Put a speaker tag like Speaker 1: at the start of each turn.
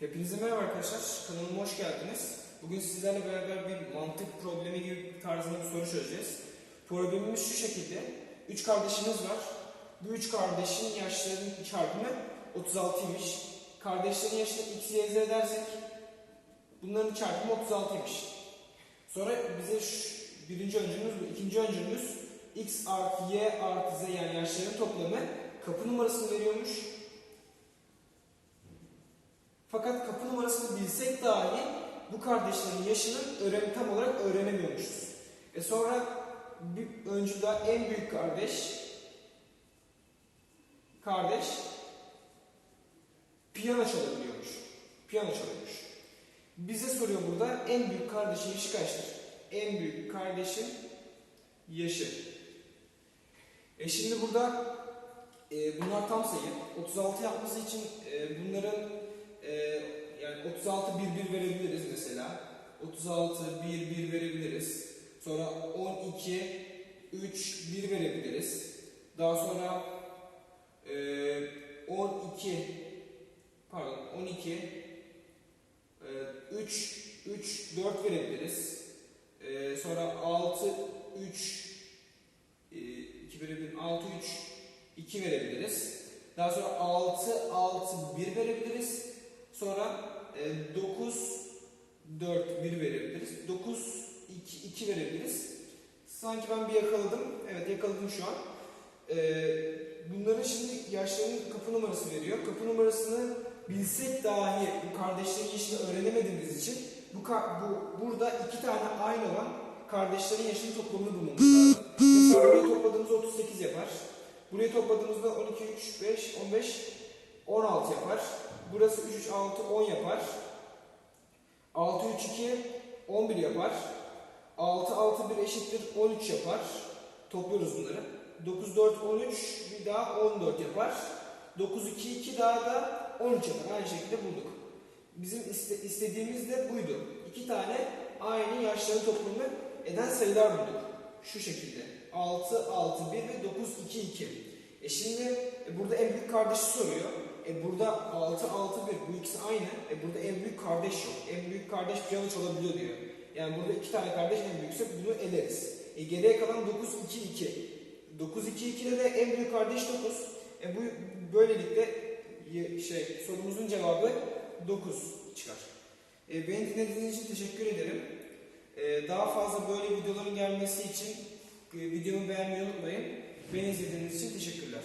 Speaker 1: Hepinize merhaba arkadaşlar. Kanalıma hoş geldiniz. Bugün sizlerle beraber bir mantık problemi gibi tarzında bir soru çözeceğiz. Problemimiz şu şekilde. Üç kardeşimiz var. Bu üç kardeşin yaşlarının çarpımı 36'ymış. Kardeşlerin yaşını x, y, z dersek bunların çarpımı 36'ymış. Sonra bize şu, birinci öncülümüz ikinci öncülümüz x artı y artı z yani yaşların toplamı kapı numarasını veriyormuş. Fakat kapı dahi bu kardeşlerin yaşını öğren tam olarak öğrenemiyormuşuz. E sonra bir öncüde en büyük kardeş kardeş piyano çalabiliyormuş. Piyano çalıyormuş. Bize soruyor burada en büyük kardeşin yaşı kaçtır? En büyük kardeşin yaşı. E şimdi burada e, bunlar tam sayı. 36 yapması için e, bunların e, yani 36 1 1 verebiliriz mesela. 36 1 1 verebiliriz. Sonra 12 3 1 verebiliriz. Daha sonra e, 12 pardon 12 e, 3 3 4 verebiliriz. E, sonra 6 3 e, 2 verebilirim. 6 3 2 verebiliriz. Daha sonra 6 6 1 verebiliriz. Sonra e, 9 4 1 verebiliriz. 9 2 2 verebiliriz. Sanki ben bir yakaladım. Evet yakaladım şu an. E, bunların şimdi yaşlarının kapı numarası veriyor. Kapı numarasını bilsek dahi bu kardeşlerin yaşını öğrenemediğimiz için bu, bu burada iki tane aynı olan kardeşlerin yaşının toplamını bulmamız lazım. Mesela burayı topladığımızda 38 yapar. Burayı topladığımızda 12, 3, 5, 15, 16 yapar. Burası 3, 3, 6, 10 yapar. 6, 3, 2, 11 yapar. 6, 6, 1 eşittir 13 yapar. Topluyoruz bunları. 9, 4, 13 bir daha 14 yapar. 9, 2, 2 daha da 13 yapar. Aynı şekilde bulduk. Bizim iste- istediğimiz de buydu. İki tane aynı yaşların toplamı eden sayılar bulduk. Şu şekilde. 6, 6, 1 ve 9, 2, 2. E şimdi e, burada en büyük kardeşi soruyor. E burada 6, 6, 1 bu ikisi aynı. E burada en büyük kardeş yok. En büyük kardeş piyano çalabiliyor diyor. Yani burada iki tane kardeş en büyükse bunu eleriz. E geriye kalan 9, 2, 2. 9, 2, 2'de de en büyük kardeş 9. E bu böylelikle şey sorumuzun cevabı 9 çıkar. E, beni dinlediğiniz için teşekkür ederim. E, daha fazla böyle videoların gelmesi için e, videomu beğenmeyi unutmayın. Beni izlediğiniz için teşekkürler.